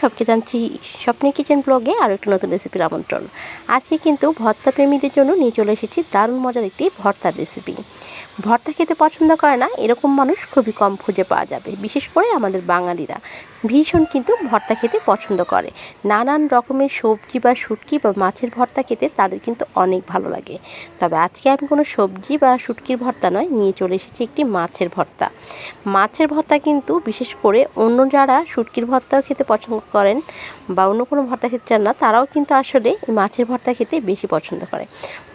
সবকে জানছি স্বপ্নের কিচেন ব্লগে আরও একটু নতুন রেসিপির আমন্ত্রণ। আজকে কিন্তু ভর্তা প্রেমীদের জন্য নিয়ে চলে এসেছি দারুণ মজার একটি ভর্তার রেসিপি ভর্তা খেতে পছন্দ করে না, এরকম মানুষ খুবই কম খুঁজে পাওয়া যাবে, বিশেষ করে আমাদের বাঙালিরা। ভীষণ কিন্তু ভর্তা খেতে পছন্দ করে। নানান রকমের সবজি বা শুটকি বা মাছের ভর্তা খেতে তাদের কিন্তু অনেক ভালো লাগে। তবে আজকে আমি কোনো সবজি বা শুটকির ভর্তা নয়, নিয়ে চলে এসেছি একটি মাছের ভর্তা। মাছের ভর্তা কিন্তু বিশেষ করে অন্য যারা শুটকির ভর্তাও খেতে পছন্দ করেন বা অন্য কোনো ভর্তা খেতে চান না, তারাও কিন্তু আসলে মাছের ভর্তা খেতে বেশি পছন্দ করে।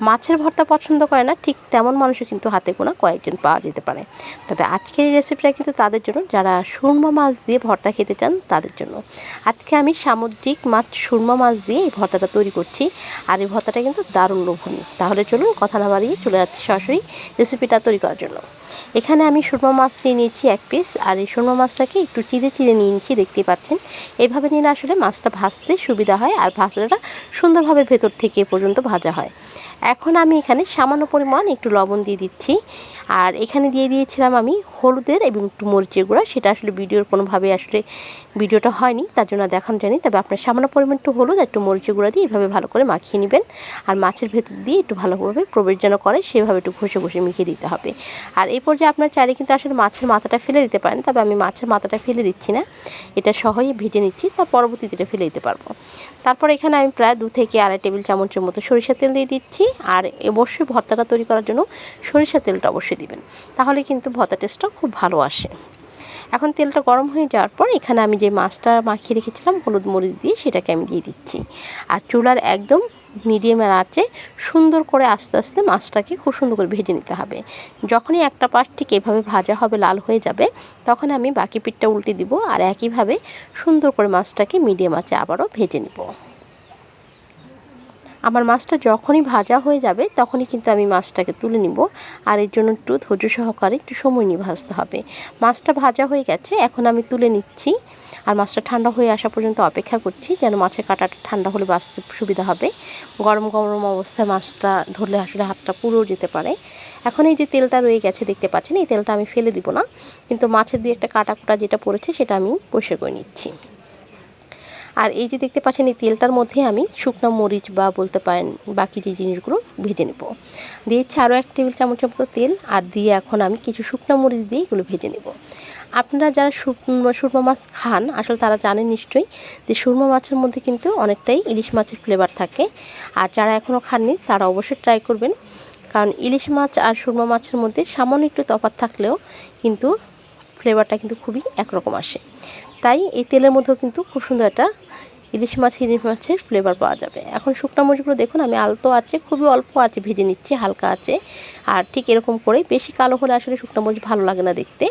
মাছের ভর্তা পছন্দ করে না, ঠিক তেমন মানুষও কিন্তু হাতে গোনা কয়েকজন পাওয়া যেতে পারে। তবে আজকের এই রেসিপিটা কিন্তু তাদের জন্য, যারা সুরমা মাছ দিয়ে ভর্তা খেতে চান, তাদের জন্য। আজকে আমি সামুদ্রিক মাছ সুরমা মাছ দিয়ে এই ভর্তাটা তৈরি করছি, আর এই ভর্তাটা কিন্তু দারুণ লোভনীয়। তাহলে চলুন কথা না বাড়িয়ে চলে যাচ্ছি সরাসরি রেসিপিটা তৈরি করার জন্য। এখানে আমি সুরমা মাছ নিয়ে নিয়েছি এক পিস আর এই সুরমা মাছটাকে একটু চিড়ে চিড়ে নিয়ে নিয়েছি, দেখতে পাচ্ছেন। এভাবে নিলে আসলে মাছটা ভাজতে সুবিধা হয়, আর ভাজাটা সুন্দরভাবে ভেতর থেকে পর্যন্ত ভাজা হয়। এখন আমি এখানে সামান্য পরিমাণ একটু লবণ দিয়ে দিচ্ছি। আর এখানে দিয়ে দিয়েছিলাম আমি হলুদের এবং একটু মরিচের গুঁড়া। সেটা আসলে ভিডিওর কোনোভাবে আসলে ভিডিওটা হয়নি, তার জন্য দেখানো যায়নি। তবে আপনার সামান্য পরিমাণ একটু হলুদ একটু মরিচের গুঁড়া দিয়ে এইভাবে ভালো করে মাখিয়ে নেবেন। আর মাছের ভেতর দিয়ে একটু ভালোভাবে প্রবেশ যেন করে, সেভাবে একটু ঘষে ঘষে মিখিয়ে দিতে হবে। আর এই পর্যায়ে আপনার চাইলে কিন্তু আসলে মাছের মাথাটা ফেলে দিতে পারেন। তবে আমি মাছের মাথাটা ফেলে দিচ্ছি না। এটা সহজে ভেজে নিচ্ছি। তার পরবর্তীতে এটা ফেলে দিতে পারব। তারপর এখানে আমি প্রায় দু থেকে আড়াই টেবিল চামচের মতো সরিষার তেল দিয়ে দিচ্ছি। আর অবশ্যই ভর্তাটা তৈরি করার জন্য সরিষার তেলটা অবশ্যই দিবেন। তাহলে কিন্তু ভর্তা টেস্টটা খুব ভালো আসে। এখন তেলটা গরম হয়ে যাওয়ার পর এখানে আমি যে মাছটা মাখিয়ে রেখেছিলাম, হলুদ মরিচ দিয়ে সেটাকে আমি দিয়ে দিচ্ছি। আর চুলার একদম মিডিয়ামের আঁচে সুন্দর করে আস্তে আস্তে মাছটাকে খুব সুন্দর করে ভেজে নিতে হবে। যখনই একটা পাশ ঠিক এভাবে ভাজা হবে, লাল হয়ে যাবে, তখন আমি বাকি পিঠটা উল্টে দিব আর একইভাবে সুন্দর করে মাছটাকে মিডিয়াম আঁচে আবারও ভেজে নিব। আমার মাছটা যখনই ভাজা হয়ে যাবে, তখনই কিন্তু আমি মাছটাকে তুলে নিব। আর এর জন্য একটু ধৈর্য সহকারে একটু সময় নিয়ে ভাজতে হবে। মাছটা ভাজা হয়ে গেছে, এখন আমি তুলে নিচ্ছি। আর মাছটা ঠান্ডা হয়ে আসা পর্যন্ত অপেক্ষা করছি যেন মাছের কাঁটাটা ঠান্ডা হলে বাঁচতে সুবিধা হবে। গরম গরম অবস্থায় মাছটা ধরলে আসলে হাতটা পুরো যেতে পারে। এখন এই যে তেলটা রয়ে গেছে, দেখতে পাচ্ছেন, এই তেলটা আমি ফেলে দিব না। কিন্তু মাছের দিয়ে একটা কাটা কুটা যেটা পড়েছে, সেটা আমি পরিষ্কার করে নিচ্ছি। আর এই যে দেখতে পাচ্ছেন, এই তেলটার মধ্যে আমি শুকনো মরিচ বা বলতে পারেন বাকি যে জিনিসগুলো ভেজে নেব। দিয়েছি আরও এক টেবিল চামচ মতো তেল আর দিয়ে এখন আমি কিছু শুকনো মরিচ দিয়ে এগুলো ভেজে নেব। আপনারা যারা সুরমা মাছ খান, আসলে তারা জানেন নিশ্চয়ই যে সুরমা মাছের মধ্যে কিন্তু অনেকটাই ইলিশ মাছের ফ্লেভার থাকে। আর যারা এখনও খাননি, তারা অবশ্যই ট্রাই করবেন। কারণ ইলিশ মাছ আর সুরমা মাছের মধ্যে সামান্য একটু তফাৎ থাকলেও কিন্তু ফ্লেভারটা কিন্তু খুবই একরকম আসে। তাই এই তেলের মধ্যেও কিন্তু খুব সুন্দর একটা ইলিশ মাছ ইলিশ মাছের ফ্লেভার পাওয়া যাবে। এখন শুকনো মরিচগুলো দেখুন, আমি আলতো আছে, খুবই অল্প আছে, ভেজে নিচ্ছি, হালকা আছে। আর ঠিক এরকম করে বেশি কালো হলে আসলে শুকনো মরিচ ভালো লাগে না দেখতে।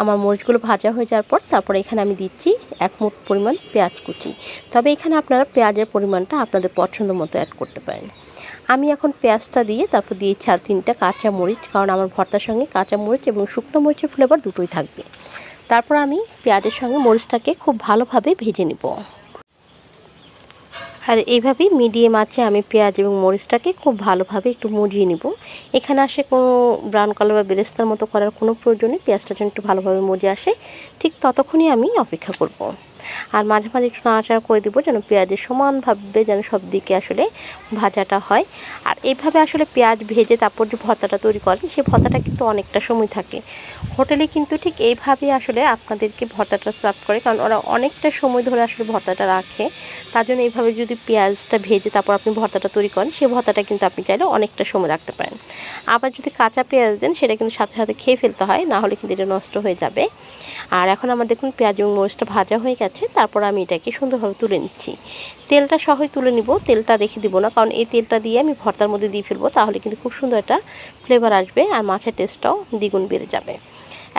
আমার মরিচগুলো ভাজা হয়ে যাওয়ার পর তারপরে এখানে আমি দিচ্ছি এক মুঠ পরিমাণ পেঁয়াজ কুচি। তবে এখানে আপনারা পেঁয়াজের পরিমাণটা আপনাদের পছন্দ মতো অ্যাড করতে পারেন। আমি এখন পেঁয়াজটা দিয়ে তারপর দিয়েছি আর তিনটা কাঁচা মরিচ, কারণ আমার ভর্তার সঙ্গে কাঁচা মরিচ এবং শুকনো মরিচের ফ্লেভার দুটোই থাকবে। তারপর আমি পেঁয়াজের সঙ্গে মরিচটাকে খুব ভালোভাবে ভেজে নেব। আর এইভাবেই মিডিয়াম আছে, আমি পেঁয়াজ এবং মরিচটাকে খুব ভালোভাবে একটু মুজিয়ে নিব। এখানে আসে কোনো ব্রাউন কালার বা বেরেস্তার মতো করার কোনো প্রয়োজনে পেঁয়াজটা যেন একটু ভালোভাবে মজে আসে, ঠিক ততক্ষণই আমি অপেক্ষা করব। আর মাঝে মাঝে একটু নাড়াচাড়া করে দেবো যেন পেঁয়াজের সমানভাবে যেন সব দিকে আসলে ভাজাটা হয়। আর এইভাবে আসলে পেঁয়াজ ভেজে তারপর যে ভর্তাটা তৈরি করেন সেই ভর্তাটা কিন্তু অনেকটা সময় থাকে। হোটেলে কিন্তু ঠিক এইভাবে আসলে আপনাদেরকে ভর্তাটা সার্ভ করে, কারণ ওরা অনেকটা সময় ধরে আসলে ভর্তাটা রাখে। তার জন্য এইভাবে যদি পেঁয়াজটা ভেজে তারপর আপনি ভর্তাটা তৈরি করেন সেই ভর্তাটা কিন্তু আপনি চাইলে অনেকটা সময় রাখতে পারেন। আবার যদি কাঁচা পেঁয়াজ দেন, সেটা কিন্তু সাথে সাথে খেয়ে ফেলতে হয়, না হলে কিন্তু এটা নষ্ট হয়ে যাবে। আর এখন আমার দেখুন পেঁয়াজ এবং মরিচটা ভাজা হয়ে গেছে। তারপর আমি এটাকে সুন্দরভাবে তুলে নিচ্ছি। তেলটা সহই তুলে নিব, তেলটা রেখে দিব না, কারণ এই তেলটা দিয়ে আমি ভর্তার মধ্যে দিয়ে ফেলব, তাহলে কিন্তু খুব সুন্দর একটা ফ্লেভার আসবে আর মাছের টেস্টটাও দ্বিগুণ বেড়ে যাবে।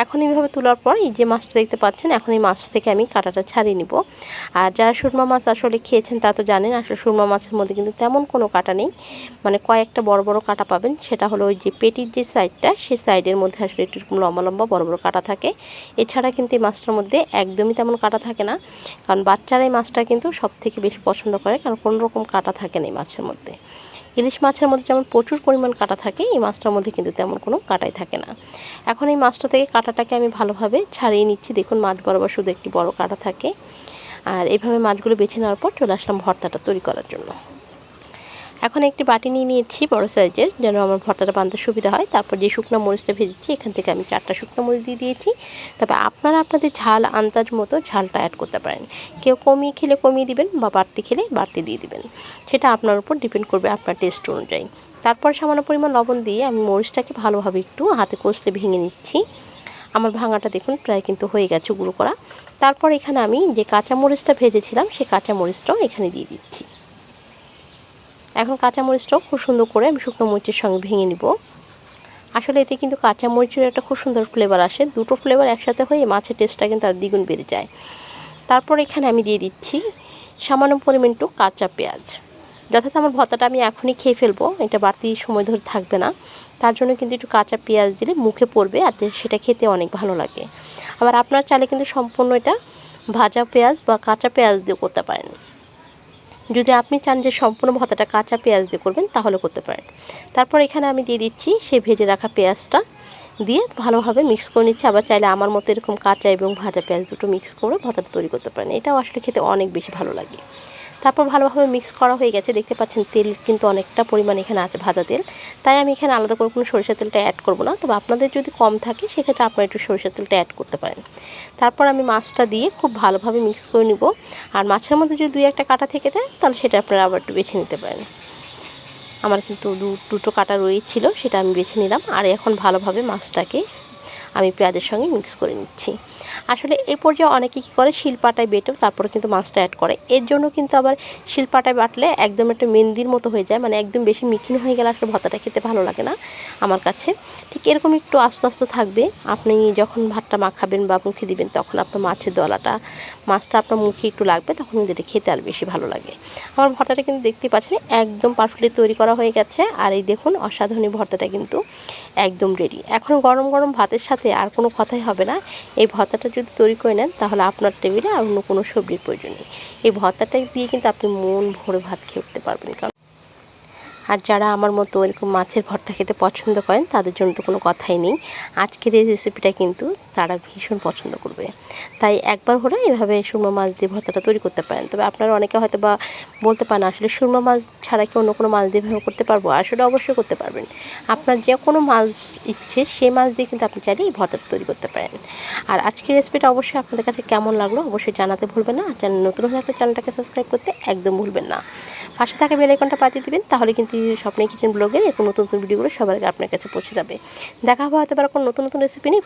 এখন এইভাবে তোলার পর এই যে মাছটা দেখতে পাচ্ছেন, এখন এই মাছ থেকে আমি কাঁটাটা ছাড়িয়ে নিব। আর যারা সুরমা মাছ আসলে খেয়েছেন তা তো জানেন, আসলে সুরমা মাছের মধ্যে কিন্তু তেমন কোনো কাটা নেই। মানে কয়েকটা বড় বড় কাটা পাবেন, সেটা হলো ওই যে পেটির যে সাইডটা, সেই সাইডের মধ্যে আসলে একটু লম্বা লম্বা বড় বড় কাটা থাকে। এছাড়া কিন্তু এই মাছটার মধ্যে একদমই তেমন কাটা থাকে না, কারণ বাচ্চারা এই মাছটা কিন্তু সব থেকে বেশি পছন্দ করে, কারণ কোনো রকম কাটা থাকে না এই মাছের মধ্যে। ইলিশ মাছের মধ্যে যেমন প্রচুর পরিমাণ কাটা থাকে, এই মাছটার মধ্যে কিন্তু তেমন কোনো কাটাই থাকে না। এখন এই মাছটা থেকে কাটাটাকে আমি ভালোভাবে ছাড়িয়ে নিচ্ছি। দেখুন, মাছ বরাবর শুধু একটি বড় কাটা থাকে। আর এইভাবে মাছগুলো বেছে নেওয়ার পর চলে আসলাম ভর্তাটা তৈরি করার জন্য। এখন একটি বাটি নিয়ে নিয়েছি বড় সাইজের, যেন আমার ভর্তাটা বানতে সুবিধা হয়। তারপর যে শুকনো মরিচটা ভেজেছি, এখান থেকে আমি চারটা শুকনো মরিচ দিয়ে দিয়েছি। তবে আপনারা আপনাদের ঝাল, আন্দাজ মতো ঝালটা অ্যাড করতে পারেন। কেউ কমিয়ে খেলে কমিয়ে দিবেন বা বাড়তি খেলে বাড়তি দিয়ে দিবেন। সেটা আপনার উপর ডিপেন্ড করবে আপনার টেস্ট অনুযায়ী। তারপর সামান্য পরিমাণ লবণ দিয়ে আমি মরিচটাকে ভালোভাবে একটু হাতে কষলে ভেঙে নিচ্ছি। আমার ভাঙাটা দেখুন প্রায় কিন্তু হয়ে গেছে গুঁড়ো করা। তারপর এখানে আমি যে কাঁচা মরিচটা ভেজেছিলাম সেই কাঁচা মরিচটাও এখানে দিয়ে দিচ্ছি। এখন কাঁচা মরিচটাও খুব সুন্দর করে আমি শুকনো মরিচের সঙ্গে ভেঙে নিব। আসলে এতে কিন্তু কাঁচা মরিচের একটা খুব সুন্দর ফ্লেভার আসে। দুটো ফ্লেভার একসাথে হয়ে মাছের টেস্টটা কিন্তু আর দ্বিগুণ বেড়ে যায়। তারপর এখানে আমি দিয়ে দিচ্ছি সামান্য পরিমাণ একটু কাঁচা পেঁয়াজ। যথাযথ আমার ভর্তাটা আমি এখনই খেয়ে ফেলব, এটা বাড়তি সময় ধরে থাকবে না। তার জন্য কিন্তু একটু কাঁচা পেঁয়াজ দিলে মুখে পড়বে আর সেটা খেতে অনেক ভালো লাগে। আবার আপনার চালে কিন্তু সম্পূর্ণ এটা ভাজা পেঁয়াজ বা কাঁচা পেঁয়াজ দিয়ে করতে পারেন। যদি আপনি চান যে সম্পূর্ণ ভাতাটা কাঁচা পেঁয়াজ দিয়ে করবেন, তাহলে করতে পারেন। তারপর এখানে আমি দিয়ে দিচ্ছি সেই ভেজে রাখা পেঁয়াজটা দিয়ে ভালোভাবে মিক্স করে নিচ্ছি। আবার চাইলে আমার মতো এরকম কাঁচা এবং ভাজা পেঁয়াজ দুটো মিক্স করে ভর্তাটা তৈরি করতে পারেন। এটাও আসলে খেতে অনেক বেশি ভালো লাগে। তারপর ভালোভাবে মিক্স করা হয়ে গেছে। দেখতে পাচ্ছেন তেল কিন্তু অনেকটা পরিমাণ এখানে আছে ভাজা তেল। তাই আমি এখানে আলাদা করে কোনো সরিষার তেলটা অ্যাড করব না। তবে আপনাদের যদি কম থাকে, সেক্ষেত্রে আপনারা একটু সরিষার তেলটা অ্যাড করতে পারেন। তারপর আমি মাছটা দিয়ে খুব ভালোভাবে মিক্স করে নিব। আর মাছের মধ্যে যদি দুই একটা কাটা থেকে যায়, তাহলে সেটা আপনারা আবার একটু বেছে নিতে পারেন। আমার কিন্তু দুটো কাটা রয়েছিল, সেটা আমি বেছে নিলাম। আর এখন ভালোভাবে মাছটাকে আমি পেঁয়াজের সঙ্গে মিক্স করে নিচ্ছি। আসলে এই পর্যায়ে অনেকে কী করে? শিলপাটায় বেটেও তারপরে কিন্তু মাছটা অ্যাড করে। এর জন্য কিন্তু আবার শিলপাটায় বাটলে একদম একটা মেহেন্দির মতো হয়ে যায় মানে একদম বেশি মিকিন হয়ে গেলে আসলে ভর্তাটা খেতে ভালো লাগে না আমার কাছে। ঠিক এরকম একটু আস্তে আস্তে থাকবে। আপনি যখন ভাতটা মাখাবেন বা মুখে দিবেন, তখন আপনার মাছের দলাটা, মাছটা আপনার মুখে একটু লাগবে, তখন কিন্তু এটা খেতে আর বেশি ভালো লাগে। আমার ভর্তাটা কিন্তু দেখতে পাচ্ছেন, একদম পারফেক্টলি তৈরি করা হয়ে গেছে। আর এই দেখুন, অসাধারণ ভর্তাটা কিন্তু একদম রেডি এখন গরম গরম ভাতের সাথে আর কোনো কথাই হবে না। এই ভর্তাটা যদি তৈরি করে নেন, তাহলে আপনার টেবিলে আর অন্য কোনো সবজির প্রয়োজন নেই। এই ভর্তাটা দিয়ে কিন্তু আপনি মন ভরে ভাত খেয়ে উঠতে পারবেন। কারণ আর যারা আমার মতো এরকম মাছের ভর্তা খেতে পছন্দ করেন, তাদের জন্য তো কোনো কথাই নেই। আজকের এই রেসিপিটা কিন্তু তারা ভীষণ পছন্দ করবে। তাই একবার হলে এভাবে সুরমা মাছ দিয়ে ভর্তাটা তৈরি করতে পারেন। তবে আপনারা অনেকে হয়তো বা বলতে পারেন, আসলে সুরমা মাছ ছাড়া কি অন্য কোনো মাছ দিয়ে এভাবে করতে পারব? আসলে অবশ্যই করতে পারবেন। আপনার যে কোনো মাছ ইচ্ছে, সেই মাছ দিয়ে কিন্তু আপনি চাইলে এই ভর্তাটা তৈরি করতে পারেন। আর আজকের রেসিপিটা অবশ্যই আপনাদের কাছে কেমন লাগল অবশ্যই জানাতে ভুলবেন না। চ্যানেল নতুন হয়ে থাকলে চ্যানেলটাকে সাবস্ক্রাইব করতে একদম ভুলবেন না। পাশে থাকা বেলাইকনটা পাঠিয়ে দেবেন, তাহলে কিন্তু স্বপ্নের কিচেন ব্লগের এরকম নতুন নতুন ভিডিওগুলো সবার আগে আপনার কাছে পৌঁছে যাবে। দেখা হবে হয়তো কোনো নতুন নতুন রেসিপি নিয়ে